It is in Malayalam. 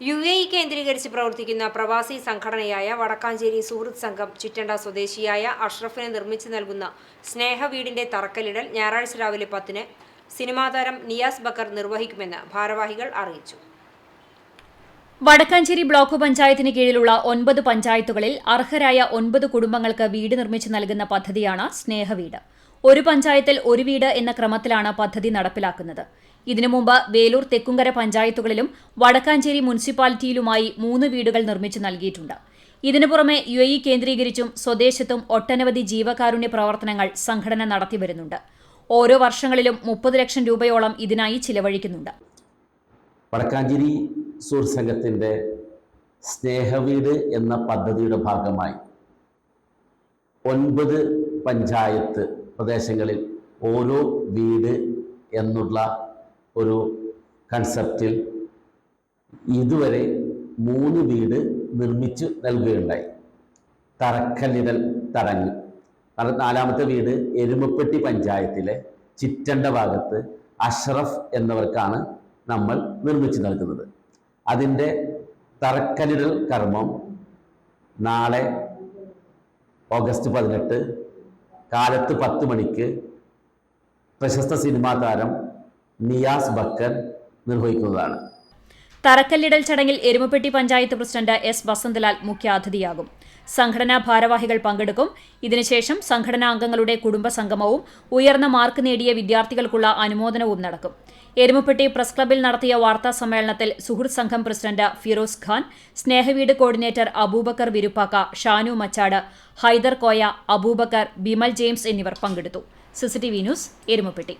യു എ ഇ കേന്ദ്രീകരിച്ച് പ്രവർത്തിക്കുന്ന പ്രവാസി സംഘടനയായ വടക്കാഞ്ചേരി സുഹൃത്ത് സംഘം ചുറ്റണ്ട സ്വദേശിയായ അഷ്റഫിനെ നിർമ്മിച്ചു നൽകുന്ന സ്നേഹ വീടിന്റെ തറക്കല്ലിടൽ ഞായറാഴ്ച രാവിലെ പത്തിന് സിനിമാതാരം നിയാസ് ബക്കർ നിർവഹിക്കുമെന്ന് ഭാരവാഹികൾ അറിയിച്ചു വടക്കാഞ്ചേരി ബ്ലോക്ക് പഞ്ചായത്തിന് കീഴിലുള്ള ഒൻപത് പഞ്ചായത്തുകളിൽ അർഹരായ ഒൻപത് കുടുംബങ്ങൾക്ക് വീട് നിർമ്മിച്ചു നൽകുന്ന പദ്ധതിയാണ് സ്നേഹവീട്. ഒരു പഞ്ചായത്തിൽ ഒരു വീട് എന്ന ക്രമത്തിലാണ് പദ്ധതി നടപ്പിലാക്കുന്നത്. ഇതിനു മുമ്പ് വേലൂർ തെക്കുംകര പഞ്ചായത്തുകളിലും വടക്കാഞ്ചേരി മുനിസിപ്പാലിറ്റിയിലുമായി മൂന്ന് വീടുകൾ നിർമ്മിച്ചു നൽകിയിട്ടുണ്ട്. ഇതിനു പുറമെ യു കേന്ദ്രീകരിച്ചും സ്വദേശത്തും ഒട്ടനവധി ജീവകാരുണ്യ പ്രവർത്തനങ്ങൾ സംഘടന നടത്തിവരുന്നുണ്ട് ഓരോ വർഷങ്ങളിലും മുപ്പത് ലക്ഷം രൂപയോളം ഇതിനായി ചിലവഴിക്കുന്നുണ്ട്. വടക്കാഞ്ചേരി സംഘത്തിന്റെ സ്നേഹവീട് എന്ന പദ്ധതിയുടെ ഭാഗമായി ഒൻപത് പഞ്ചായത്ത് പ്രദേശങ്ങളിൽ ഓരോ വീട് എന്നുള്ള ഒരു കൺസെപ്റ്റിൽ ഇതുവരെ മൂന്ന് വീട് നിർമ്മിച്ചു നൽകുകയുണ്ടായി. തറക്കല്ലിടൽ തടങ്ങി നാലാമത്തെ വീട് എരുമപ്പെട്ടി പഞ്ചായത്തിലെ ചിറ്റണ്ട ഭാഗത്ത് അഷ്റഫ് എന്നവർക്കാണ് നമ്മൾ നിർമ്മിച്ചു നൽകുന്നത്. അതിന്റെ തറക്കല്ലിടൽ കർമ്മം നാളെ ഓഗസ്റ്റ് പതിനെട്ട് കാലത്ത് പത്ത് മണിക്ക് പ്രശസ്ത സിനിമാ താരം നിയാസ് ബക്കർ നിർവഹിക്കുന്നതാണ്. തറക്കല്ലിടൽ ചടങ്ങിൽ എരുമപ്പെട്ടി പഞ്ചായത്ത് പ്രസിഡന്റ് എസ് വസന്തലാൽ മുഖ്യാതിഥിയാകും. സംഘടനാ ഭാരവാഹികൾ പങ്കെടുക്കും. ഇതിനുശേഷം സംഘടനാ അംഗങ്ങളുടെ കുടുംബസംഗമവും ഉയർന്ന മാർക്ക് നേടിയ വിദ്യാർത്ഥികൾക്കുള്ള അനുമോദനവും നടക്കും. എരുമപ്പെട്ടി പ്രസ് ക്ലബിൽ നടത്തിയ വാർത്താ സമ്മേളനത്തിൽ സുഹൃത്ത് സംഘം president Firoz Khan Snehaveedu coordinator Abubakkar Viruppakka Shanu Machad Haider Koya Abubakkar Bimal James എന്നിവർ പങ്കെടുത്തു. CCTV news Erumapetty.